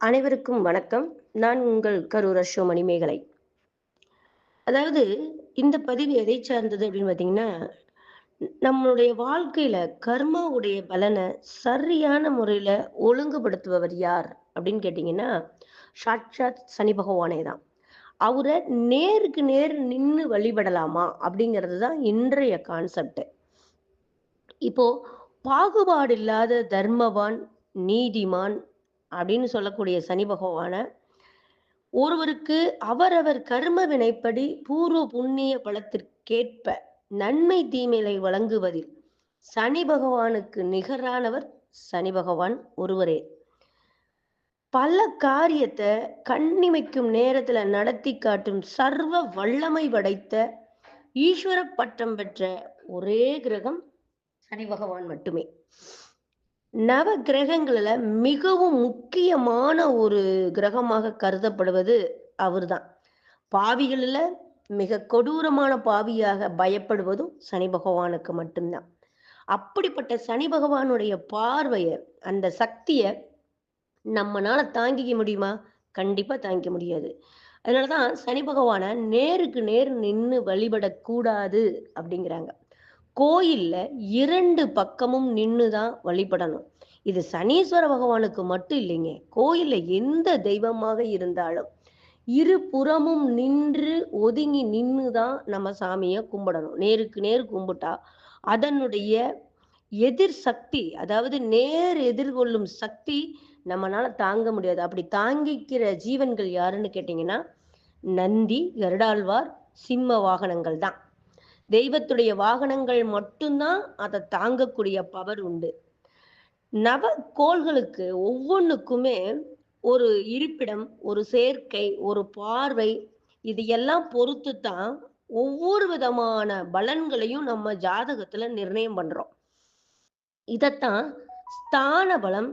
அனைவருக்கும் வணக்கம். நான் உங்கள் கரூர் அஷோ மணிமேகலை அதாவது இந்த பதிவு எதை சார்ந்தது அப்படின்னு பார்த்தீங்கன்னா நம்மளுடைய வாழ்க்கையில கர்மாவுடைய பலனை சரியான முறையில ஒழுங்குபடுத்துபவர் யார் அப்படின்னு கேட்டீங்கன்னா சாட்சாத் சனி பகவானே தான். அவரை நேருக்கு நேர் நின்று வழிபடலாமா அப்படிங்கிறது தான் இன்றைய கான்செப்ட் இப்போ பாகுபாடு இல்லாத தர்மவான் நீதிமான் அப்படின்னு சொல்லக்கூடிய சனி பகவான ஒருவருக்கு அவரவர் கர்ம வினைப்படி பூர்வ புண்ணிய பலத்திற்கேற்ப நன்மை தீமைகளை வழங்குவதில் சனி பகவானுக்கு நிகரானவர் சனி பகவான் ஒருவரே. பல காரியத்தை கண்ணிமைக்கும் நேரத்துல நடத்தி காட்டும் சர்வ வல்லமை படைத்த ஈஸ்வர பட்டம் பெற்ற ஒரே கிரகம் சனி பகவான் மட்டுமே. நவ கிரகங்களில் மிகவும் முக்கியமான ஒரு கிரகமாக கருதப்படுவது அவர்தான். பாவிகளில் மிக கொடூரமான பாவியாக பயப்படுவதும் சனி பகவானுக்கு மட்டும்தான். அப்படிப்பட்ட சனி பகவானுடைய பார்வையை அந்த சக்தியை நம்மனால தாங்கிக்க முடியுமா? கண்டிப்பா தாங்கிக்க முடியாது. அதனாலதான் சனி பகவானை நேருக்கு நேர் நின்று வழிபடக்கூடாது அப்படிங்கிறாங்க. கோயில்ல இரண்டு பக்கமும் நின்று தான் வழிபடணும். இது சனீஸ்வர பகவானுக்கு மட்டும் இல்லைங்க. கோயில்ல எந்த தெய்வமாக இருந்தாலும் இரு புறமும் நின்று ஒதுங்கி நின்று தான் நம்ம சாமியை கும்பிடணும். நேருக்கு நேர் கும்பிட்டா அதனுடைய எதிர் சக்தி அதாவது நேர் எதிர்கொள்ளும் சக்தி நம்மளால தாங்க முடியாது. அப்படி தாங்கிக்கிற ஜீவன்கள் யாருன்னு கேட்டீங்கன்னா நந்தி கருடாழ்வார் சிம்ம வாகனங்கள் தான் தெய்வத்துடைய வாகனங்கள் மட்டும்தான் அதை தாங்கக்கூடிய பவர் உண்டு. நவ கோள்களுக்கு ஒவ்வொன்றுக்குமே ஒரு இருப்பிடம் ஒரு சேர்க்கை ஒரு பார்வை இது எல்லாம் பொறுத்து தான் ஒவ்வொரு விதமான பலன்களையும் நம்ம ஜாதகத்துல நிர்ணயம் பண்றோம். இதத்தான் ஸ்தான பலம்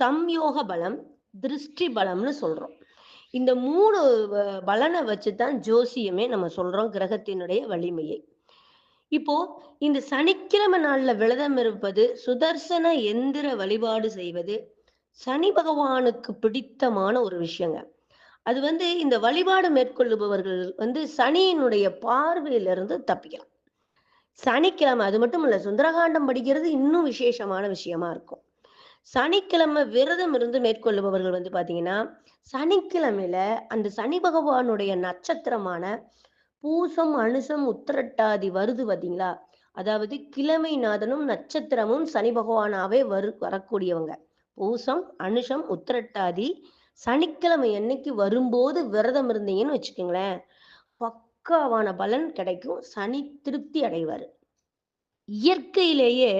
சம்யோக பலம் திருஷ்டி பலம்னு சொல்றோம். இந்த மூணு பலனை வச்சுதான் ஜோசியமே நம்ம சொல்றோம் கிரகத்தினுடைய வலிமையை. இப்போ இந்த சனிக்கிழமை நாள்ல விரதம் இருப்பது சுதர்சன எந்திர வழிபாடு செய்வது சனி பகவானுக்கு பிடித்தமான ஒரு விஷயங்க. அது வந்து இந்த வழிபாடு மேற்கொள்ளுபவர்கள் வந்து சனியினுடைய பார்வையிலிருந்து தப்பிக்கலாம். சனிக்கிழமை அது மட்டும் இல்ல சுந்தரகாண்டம் படிக்கிறது இன்னும் விசேஷமான விஷயமா இருக்கும். சனிக்கிழமை விரதம் இருந்து மேற்கொள்ளுபவர்கள் வந்து பாத்தீங்கன்னா சனிக்கிழமையில அந்த சனி பகவானுடைய நட்சத்திரமான பூசம் அனுசம் உத்திரட்டாதி வருது பாத்தீங்களா? அதாவது கிழமை நாதனும் நட்சத்திரமும் சனி பகவானாவே வரு வரக்கூடியவங்க. பூசம் அனுஷம் உத்திரட்டாதி சனிக்கிழமை என்னைக்கு வரும்போது விரதம் இருந்தீங்கன்னு வச்சுக்கோங்களேன். பக்காவான பலன் கிடைக்கும். சனி திருப்தி அடைவார். இயற்கையிலேயே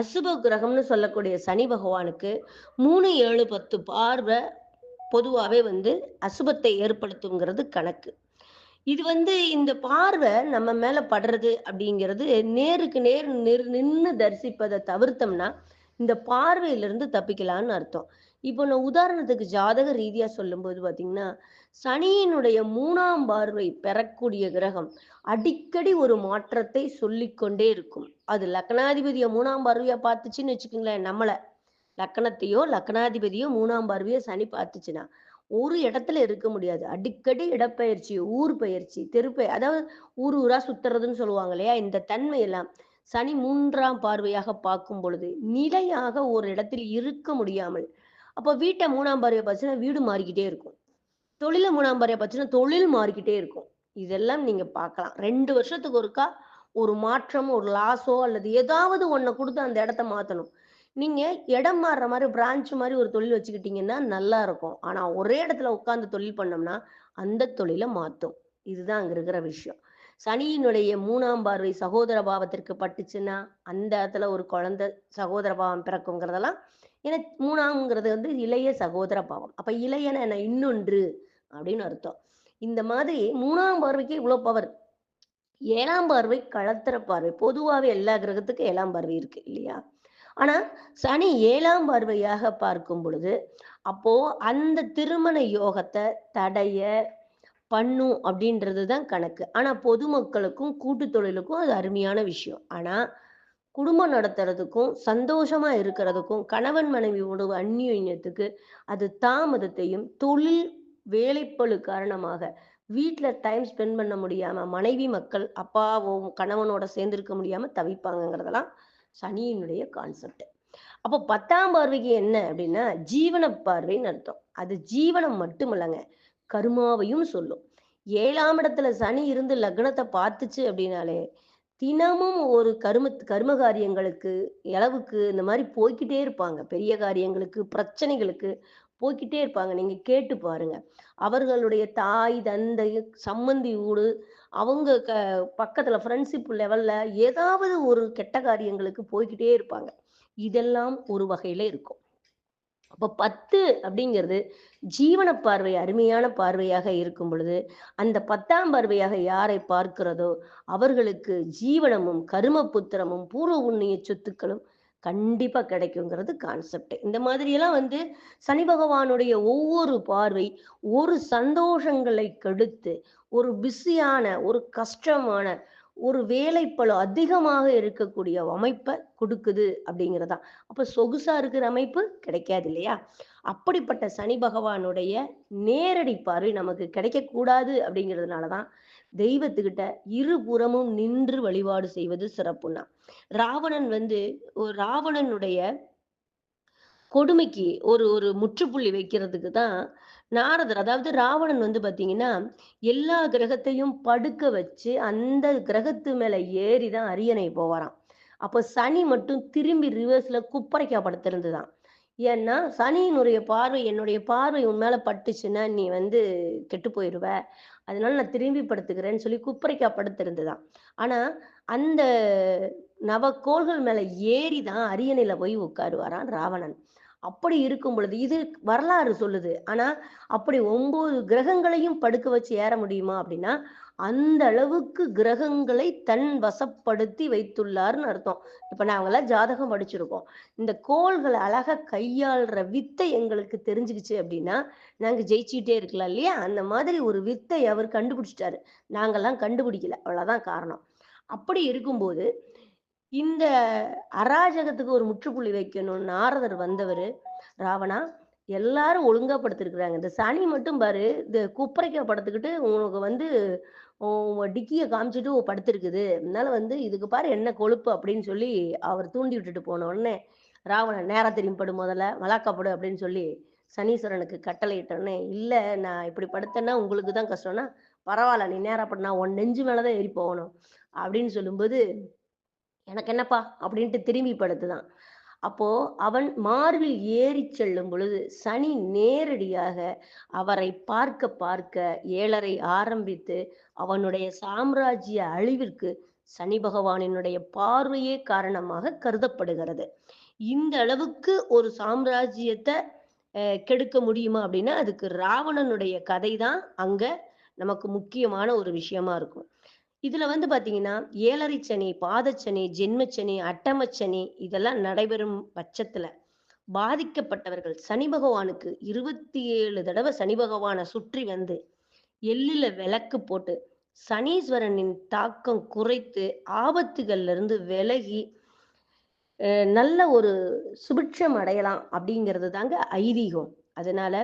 அசுப கிரகம்னு சொல்லக்கூடிய சனி பகவானுக்கு மூணு ஏழு பத்து பார்வை பொதுவாகவே வந்து அசுபத்தை ஏற்படுத்துங்கிறது கணக்கு. இது வந்து இந்த பார்வை நம்ம மேல படுறது அப்படிங்கிறது நேருக்கு நேர் நிர் நின்று தரிசிப்பதை தவிர்த்தோம்னா இந்த பார்வையிலிருந்து தப்பிக்கலாம்னு அர்த்தம். இப்போ நான் உதாரணத்துக்கு ஜாதக ரீதியா சொல்லும்போது பாத்தீங்கன்னா சனியினுடைய மூணாம் பார்வை பெறக்கூடிய கிரகம் அடிக்கடி ஒரு மாற்றத்தை சொல்லிக்கொண்டே இருக்கும். அது லக்னாதிபதியை மூணாம் பார்வையா பார்த்துச்சுன்னு வச்சுக்கோங்களேன் நம்மளை. லக்கணத்தையோ லக்னாதிபதியோ மூணாம் பார்வையோ சனி பார்த்துச்சுன்னா ஒரு இடத்துல இருக்க முடியாது. அடிக்கடி இடப்பெயர்ச்சி ஊர் பயிற்சி தெருப்பெய அதாவது ஊர் ஊரா சுத்துறதுன்னு சொல்லுவாங்க இல்லையா? இந்த தன்மை எல்லாம். சனி மூன்றாம் பார்வையாக பார்க்கும் பொழுது நிலையாக ஒரு இடத்தில் இருக்க முடியாமல் அப்போ வீட்டை மூணாம் பார்வையை பார்த்துன்னா வீடு மாறிக்கிட்டே இருக்கும். தொழில மூணாம் பார்வையை பார்த்துன்னா தொழில் மாறிக்கிட்டே இருக்கும். இதெல்லாம் நீங்க பார்க்கலாம். ரெண்டு வருஷத்துக்கு ஒருக்கா ஒரு மாற்றம் ஒரு லாஸோ அல்லது ஏதாவது ஒன்றை கொடுத்து அந்த இடத்த மாத்தணும். நீங்க இடம் மாறுற மாதிரி பிரான்ச் மாதிரி ஒரு தொழில் வச்சுக்கிட்டீங்கன்னா நல்லா இருக்கும். ஆனா ஒரே இடத்துல உட்காந்து தொழில் பண்ணோம்னா அந்த தொழிலை மாத்தும். இதுதான் அங்க இருக்கிற விஷயம். சனியினுடைய மூணாம் பார்வை சகோதர பாவத்திற்கு பட்டுச்சுன்னா அந்த இடத்துல ஒரு குழந்தை சகோதர பாவம் பிறக்குங்கிறதெல்லாம் ஏன்னா மூணாம்ங்கிறது வந்து இளைய சகோதர பாவம். அப்ப இளையன என்ன? இன்னொன்று அப்படின்னு அர்த்தம். இந்த மாதிரி மூணாம் பார்வைக்கு இவ்வளவு பவர் ஏழாம் பார்வை களத்திர பார்வை. பொதுவாகவே எல்லா கிரகத்துக்கும் ஏழாம் பார்வை இருக்கு இல்லையா? ஆனா சனி ஏழாம் பார்வையாக பார்க்கும் பொழுது அப்போ அந்த திருமண யோகத்தை தடைய பண்ணும் அப்படின்றது தான் கணக்கு. ஆனா பொதுமக்களுக்கும் கூட்டு தொழிலுக்கும் அது அருமையான விஷயம். ஆனா குடும்பம் நடத்துறதுக்கும் சந்தோஷமா இருக்கிறதுக்கும் கணவன் மனைவி உணவு அந்நியத்துக்கு அது தாமதத்தையும் தொழில் வேலைப்பளு காரணமாக வீட்டில் டைம் ஸ்பெண்ட் பண்ண முடியாம மனைவி மக்கள் அப்பாவும் கணவனோட சேர்ந்திருக்க முடியாம தவிப்பாங்கங்கிறதெல்லாம் சனியினுடைய கான்செப்ட் அப்போ பத்தாம் பார்வைக்கு என்ன அப்படின்னா ஜீவன பார்வைன்னு அர்த்தம். அது ஜீவனம் மட்டுமல்லங்க கருமாவையும் சொல்லும். ஏழாம் இடத்துல சனி இருந்து லக்னத்தை பார்த்துச்சு அப்படின்னாலே தினமும் ஒரு கரும கர்ம காரியங்களுக்கு இளவுக்கு இந்த மாதிரி போய்க்கிட்டே இருப்பாங்க. பெரிய காரியங்களுக்கு பிரச்சனைகளுக்கு போய்க்கிட்டே இருப்பாங்க. நீங்க கேட்டு பாருங்க. அவர்களுடைய தாய் தந்தை சம்மந்தி ஊடு அவங்க க பக்கத்துல ஃப்ரெண்ட்ஷிப் லெவல்ல ஏதாவது ஒரு கெட்ட காரியங்களுக்கு போய்கிட்டே இருப்பாங்க. இதெல்லாம் ஒரு வகையில இருக்கும். அப்போ பத்து அப்படிங்கிறது ஜீவன பார்வை அருமையான பார்வையாக இருக்கும் பொழுது அந்த பத்தாம் பார்வையாக யாரை பார்க்கிறதோ அவர்களுக்கு ஜீவனமும் கரும புத்திரமும் பூர்வ உண்ணிய சொத்துக்களும் கண்டிப்பா கிடைக்குங்கிறது கான்செப்ட் இந்த மாதிரியெல்லாம் வந்து சனி பகவானுடைய ஒவ்வொரு பார்வை ஒரு சந்தோஷங்களை கெடுத்து ஒரு பிஸியான ஒரு கஷ்டமான ஒரு வேலைப்பளு அதிகமாக இருக்கக்கூடிய அமைப்பை கொடுக்குது அப்படிங்கிறதா. அப்ப சொகுசா இருக்கிற அமைப்பு கிடைக்காது இல்லையா? அப்படிப்பட்ட சனி பகவானுடைய நேரடி பார்வை நமக்கு கிடைக்கக்கூடாது அப்படிங்கிறதுனாலதான் தெய்வத்துக்கிட்ட இருபுறமும் நின்று வழிபாடு செய்வது சிறப்புன்னா ராவணன் வந்து ஒரு ராவணனுடைய கொடுமைக்கு ஒரு ஒரு முற்றுப்புள்ளி வைக்கிறதுக்கு தான் நாரதர் அதாவது ராவணன் வந்து பாத்தீங்கன்னா எல்லா கிரகத்தையும் படுக்க வச்சு அந்த கிரகத்து மேல ஏறி தான் அரியணை போவாராம். அப்போ சனி மட்டும் திரும்பி ரிவர்ஸ்ல குப்பரைக்கா படுத்திருந்துதான். ஏன்னா சனியினுடைய பார்வை என்னுடைய பார்வை உன் மேல பட்டுச்சுன்னா நீ வந்து கெட்டு போயிடுவ அதனால நான் திரும்பி படுத்துக்கிறேன்னு சொல்லி குப்பரைக்கா படுத்திருந்துதான் ஆனா அந்த நவக்கோள்கள் மேல ஏறி தான் அரியணையில போய் உட்காருவாரான் ராவணன். அப்படி இருக்கும் பொழுது இது வரலாறு சொல்லுது. ஆனா அப்படி ஒன்பது கிரகங்களையும் படுக்க வச்சு ஏற முடியுமா அப்படின்னா அந்த அளவுக்கு கிரகங்களை தன் வசப்படுத்தி வைத்துள்ளார்னு அர்த்தம். இப்ப நாங்கெல்லாம் ஜாதகம் படிச்சிருக்கோம். இந்த கோள்களை அழகா கையாளுற வித்தை எங்களுக்கு தெரிஞ்சுக்கிச்சு அப்படின்னா நாங்க ஜெயிச்சுக்கிட்டே இருக்கலாம் இல்லையா? அந்த மாதிரி ஒரு வித்தை அவர் கண்டுபிடிச்சிட்டாரு. நாங்கெல்லாம் கண்டுபிடிக்கல. அவ்வளவுதான் காரணம். அப்படி இருக்கும்போது இந்த அராஜகத்துக்கு ஒரு முற்றுப்புள்ளி வைக்கணும்னு நாரதர் வந்தவர் ராவணா எல்லாரும் ஒழுங்கா படுத்திருக்கிறாங்க இந்த சனி மட்டும் பாரு இந்த குப்பரைக்கா படுத்துக்கிட்டு உனக்கு வந்து டிக்கியை காமிச்சிட்டு படுத்திருக்குது. அதனால வந்து இதுக்கு பாரு என்ன கொழுப்பு அப்படின்னு சொல்லி அவர் தூண்டி விட்டுட்டு போன உடனே ராவணன் நேரா திரும்பி படு முதல்ல மலாக்காப்படு அப்படின்னு சொல்லி சனீஸ்வரனுக்கு கட்டளையிட்டோடனே இல்லை நான் இப்படி படுத்தேன்னா உங்களுக்கு தான் கஷ்டம்னா பரவாயில்ல நீ நேரா படு நான் உன் நெஞ்சு மேலதான் ஏறி போகணும். அப்படின்னு சொல்லும்போது எனக்கு என்னப்பா? அப்படின்ட்டு திரும்பி படுத்துதான். அப்போ அவன் மார்பில் ஏறி செல்லும் பொழுது சனி நேரடியாக அவரை பார்க்க பார்க்க ஏழரை ஆரம்பித்து அவனுடைய சாம்ராஜ்ய அழிவிற்கு சனி பகவானினுடைய பார்வையே காரணமாக கருதப்படுகிறது. இந்த அளவுக்கு ஒரு சாம்ராஜ்யத்தை கெடுக்க முடியுமா அப்படின்னா அதுக்கு ராவணனுடைய கதை தான் அங்க நமக்கு முக்கியமான ஒரு விஷயமா இருக்கும். இதுல வந்து பாத்தீங்கன்னா ஏழரை சனி பாதச்சனி ஜென்மச்சனி அட்டமச்சனி இதெல்லாம் நடைபெறும் பட்சத்துல பாதிக்கப்பட்டவர்கள் சனி பகவானுக்கு இருபத்தி ஏழு தடவை சனி பகவானை சுற்றி வந்து எள்ளில விளக்கு போட்டு சனீஸ்வரனின் தாக்கம் குறைத்து ஆபத்துகள்ல இருந்து விலகி நல்ல ஒரு சுபிட்சம் அடையலாம் அப்படிங்கிறது தாங்க ஐதீகம். அதனால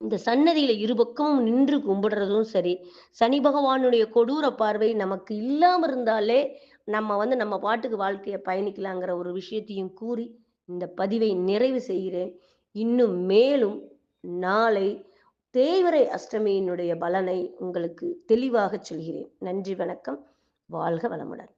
இந்த சன்னதியில இருபக்கமும் நின்று கும்பிடுறதும் சரி. சனி பகவானுடைய கொடூர பார்வை நமக்கு இல்லாம இருந்தாலே நம்ம வந்து நம்ம பாட்டுக்கு வாழ்க்கையை பயணிக்கலாங்கிற ஒரு விஷயத்தையும் கூறி இந்த பதிவை நிறைவு செய்கிறேன். இன்னும் மேலும் நாளை தேய்வரை அஷ்டமியினுடைய பலனை உங்களுக்கு தெளிவாக சொல்கிறேன். நன்றி வணக்கம். வாழ்க வளமுடன்.